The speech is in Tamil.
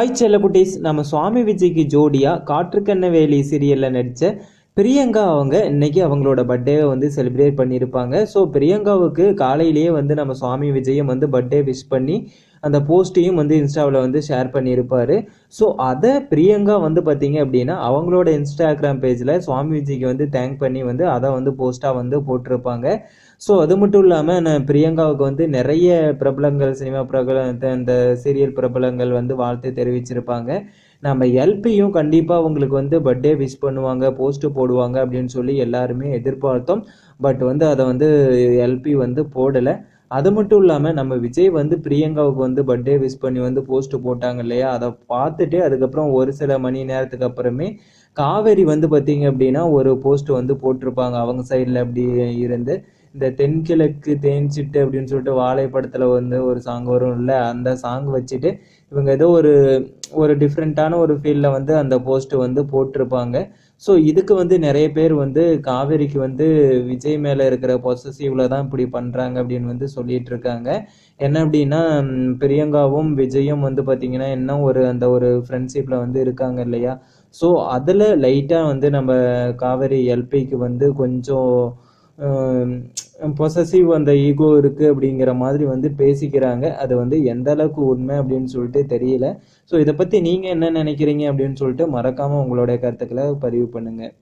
ஹாய் செல்லக்குட்டீஸ் நம்ம சுவாமி விஜய்க்கு ஜோடியாக காற்றுக்கண்ண வேலி சீரியலில் நடித்த பிரியங்கா அவங்க இன்னைக்கு அவங்களோட பர்த்டேவை வந்து செலிப்ரேட் பண்ணியிருப்பாங்க. ஸோ பிரியங்காவுக்கு காலையிலேயே வந்து நம்ம சுவாமி விஜயம் வந்து பர்த்டே விஷ் பண்ணி அந்த போஸ்ட்டையும் வந்து இன்ஸ்டாவில் வந்து ஷேர் பண்ணியிருப்பார். ஸோ அதை பிரியங்கா வந்து பார்த்தீங்க அப்படின்னா அவங்களோட இன்ஸ்டாகிராம் பேஜில் சுவாமிஜிக்கு வந்து தேங்க் பண்ணி வந்து அதை வந்து போஸ்ட்டாக வந்து போட்டிருப்பாங்க. ஸோ அது மட்டும் இல்லாமல் நான் பிரியங்காவுக்கு வந்து நிறைய பிரபலங்கள் சினிமா பிரபல இந்த சீரியல் பிரபலங்கள் வந்து வாழ்த்து தெரிவிச்சிருப்பாங்க. நம்ம எல்பியும் கண்டிப்பாக அவங்களுக்கு வந்து பர்த்டே விஷ் பண்ணுவாங்க போஸ்ட்டு போடுவாங்க அப்படின்னு சொல்லி எல்லாருமே எதிர்பார்த்தோம். பட் வந்து அதை வந்து எல்பி வந்து போடலை. அது மட்டும் இல்லாமல் நம்ம விஜய் வந்து பிரியங்காவுக்கு வந்து பர்த்டே விஷ் பண்ணி வந்து போஸ்ட் போட்டாங்க இல்லையா? அதை பார்த்துட்டு அதுக்கப்புறம் ஒரு சில மணி நேரத்துக்கு அப்புறமே காவேரி வந்து பார்த்தீங்க அப்படின்னா ஒரு போஸ்ட் வந்து போட்டிருப்பாங்க. அவங்க சைடில் அப்படி இருந்து இந்த தென்கிழக்கு தேன்சிட்டு அப்படின்னு சொல்லிட்டு வாழைப்படத்தில் வந்து ஒரு சாங் வரும் இல்லை அந்த சாங் வச்சுட்டு இவங்க ஏதோ ஒரு ஒரு டிஃப்ரெண்ட்டான ஒரு ஃபீல்டில் வந்து அந்த போஸ்ட் வந்து போட்டிருப்பாங்க. ஸோ இதுக்கு வந்து நிறைய பேர் வந்து காவேரிக்கு வந்து விஜய் மேலே இருக்கிற பொசசிவில் தான் இப்படி பண்ணுறாங்க அப்படின்னு வந்து சொல்லிட்டு இருக்காங்க. என்ன அப்படின்னா பிரியங்காவும் விஜயும் வந்து பார்த்திங்கன்னா என்ன ஒரு அந்த ஒரு ஃப்ரெண்ட்ஷிப்பில் வந்து இருக்காங்க இல்லையா? ஸோ அதில் லைட்டாக வந்து நம்ம காவேரி எல்பிக்கு வந்து கொஞ்சம் பொசசிவ் அந்த ஈகோ இருக்குது அப்படிங்கிற மாதிரி வந்து பேசிக்கிறாங்க. அது வந்து எந்த அளவுக்கு உண்மை அப்படின்னு சொல்லிட்டு தெரியல. ஸோ இதை பற்றி நீங்கள் என்ன நினைக்கிறீங்க அப்படின்னு சொல்லிட்டு மறக்காமல் உங்களுடைய கருத்துக்களை பதிவு பண்ணுங்கள்